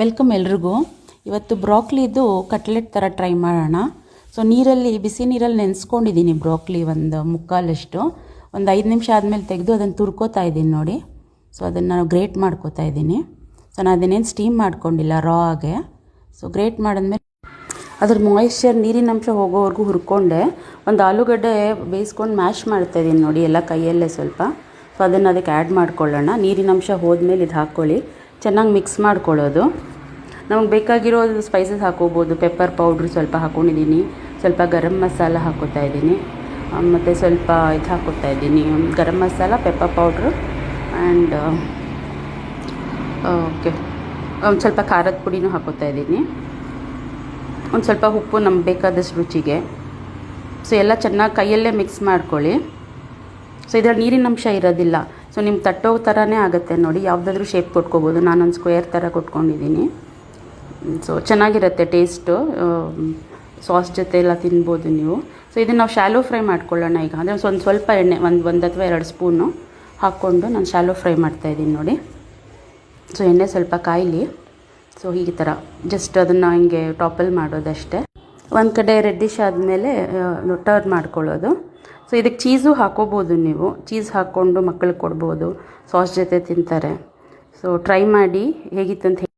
Welcome ಎಲ್ರಿಗೂ. ಇವತ್ತು ಬ್ರಾಕ್ಲಿದು ಕಟ್ಲೆಟ್ ಥರ ಟ್ರೈ ಮಾಡೋಣ. ಸೊ ನೀರಲ್ಲಿ, ಬಿಸಿ ನೀರಲ್ಲಿ ನೆನೆಸ್ಕೊಂಡಿದ್ದೀನಿ ಬ್ರಾಕ್ಲಿ ಒಂದು ಮುಕ್ಕಾಲಷ್ಟು. ಒಂದು ಐದು ನಿಮಿಷ ಆದಮೇಲೆ ತೆಗೆದು ಅದನ್ನು ತುರ್ಕೋತಾ ಇದ್ದೀನಿ ನೋಡಿ. ಸೊ ಅದನ್ನು ಗ್ರೇಟ್ ಮಾಡ್ಕೋತಾ ಇದ್ದೀನಿ. ಸೊ ನಾನು ಅದನ್ನೇನು ಸ್ಟೀಮ್ ಮಾಡ್ಕೊಂಡಿಲ್ಲ ರಾ ಆಗೆ. ಸೊ ಗ್ರೇಟ್ ಮಾಡಿದ್ಮೇಲೆ ಅದ್ರ ಮಾಯಿಶ್ಚರ್ ನೀರಿನಂಶ ಹೋಗೋವರೆಗೂ ಹುರ್ಕೊಂಡೆ. ಒಂದು ಆಲೂಗಡ್ಡೆ ಬೇಯಿಸ್ಕೊಂಡು ಮ್ಯಾಶ್ ಮಾಡ್ತಾ ಇದ್ದೀನಿ ನೋಡಿ, ಎಲ್ಲ ಕೈಯಲ್ಲೇ ಸ್ವಲ್ಪ. ಸೊ ಅದನ್ನು ಅದಕ್ಕೆ ಆ್ಯಡ್ ಮಾಡ್ಕೊಳ್ಳೋಣ. ನೀರಿನಂಶ ಹೋದ್ಮೇಲೆ ಇದು ಹಾಕ್ಕೊಳ್ಳಿ ಚೆನ್ನಾಗಿ ಮಿಕ್ಸ್ ಮಾಡ್ಕೊಳ್ಳೋದು. ನಮಗೆ ಬೇಕಾಗಿರೋ ಸ್ಪೈಸಸ್ ಹಾಕೋಬೋದು. ಪೆಪ್ಪರ್ ಪೌಡ್ರ್ ಸ್ವಲ್ಪ ಹಾಕ್ಕೊಂಡಿದ್ದೀನಿ ಸ್ವಲ್ಪ ಗರಂ ಮಸಾಲ ಹಾಕೋತಾ ಇದ್ದೀನಿ. ಮತ್ತು ಸ್ವಲ್ಪ ಇದು ಹಾಕೋತಾ ಇದ್ದೀನಿ. Garam masala pepper powder and okay. ಒಂದು ಸ್ವಲ್ಪ ಖಾರದ ಪುಡಿನೂ ಹಾಕೋತಾ ಇದ್ದೀನಿ. ಒಂದು ಸ್ವಲ್ಪ ಉಪ್ಪು ನಮ್ಗೆ ಬೇಕಾದಷ್ಟು ರುಚಿಗೆ. ಸೊ ಎಲ್ಲ ಚೆನ್ನಾಗಿ ಕೈಯಲ್ಲೇ ಮಿಕ್ಸ್ ಮಾಡ್ಕೊಳ್ಳಿ. ಸೊ ಇದರಲ್ಲಿ ನೀರಿನ ಅಂಶ ಇರೋದಿಲ್ಲ. ಸೊ ನಿಮ್ಮ ತಟ್ಟೋ ಥರನೇ ಆಗುತ್ತೆ ನೋಡಿ. ಯಾವುದಾದ್ರೂ ಶೇಪ್ ಕೊಟ್ಕೋಬೋದು. ನಾನೊಂದು ಸ್ಕ್ವೇರ್ ಥರ ಕೊಟ್ಕೊಂಡಿದ್ದೀನಿ ಸೊ ಚೆನ್ನಾಗಿರುತ್ತೆ ಟೇಸ್ಟು ಸಾಸ್ ಜೊತೆ ಎಲ್ಲ ತಿನ್ಬೋದು ನೀವು. ಸೊ ಇದನ್ನು ನಾವು ಶಾಲೋ ಫ್ರೈ ಮಾಡ್ಕೊಳ್ಳೋಣ ಈಗ. ಅಂದರೆ ಒಂದು ಸ್ವಲ್ಪ ಎಣ್ಣೆ, ಒಂದು ಒಂದು ಅಥವಾ ಎರಡು ಸ್ಪೂನು ಹಾಕ್ಕೊಂಡು ನಾನು ಶಾಲೋ ಫ್ರೈ ಮಾಡ್ತಾಯಿದ್ದೀನಿ ನೋಡಿ. ಸೊ ಎಣ್ಣೆ ಸ್ವಲ್ಪ ಕಾಯಲಿ. ಸೊ ಈ ಥರ ಜಸ್ಟ್ ಅದನ್ನು ಹಿಂಗೆ ಟಾಪಲ್ಲಿ ಮಾಡೋದಷ್ಟೇ. ಒಂದು ಕಡೆ ರೆಡ್ಡಿಶ್ ಆದಮೇಲೆ ಟರ್ನ್ ಮಾಡ್ಕೊಳ್ಳೋದು. ಸೊ ಇದಕ್ಕೆ ಚೀಸು ಹಾಕೋಬೋದು ನೀವು. ಚೀಸ್ ಹಾಕ್ಕೊಂಡು ಮಕ್ಕಳಿಗೆ ಕೊಡ್ಬೋದು. ಸಾಸ್ ಜೊತೆ ತಿಂತಾರೆ. ಸೊ ಟ್ರೈ ಮಾಡಿ ಹೇಗಿತ್ತು ಅಂತ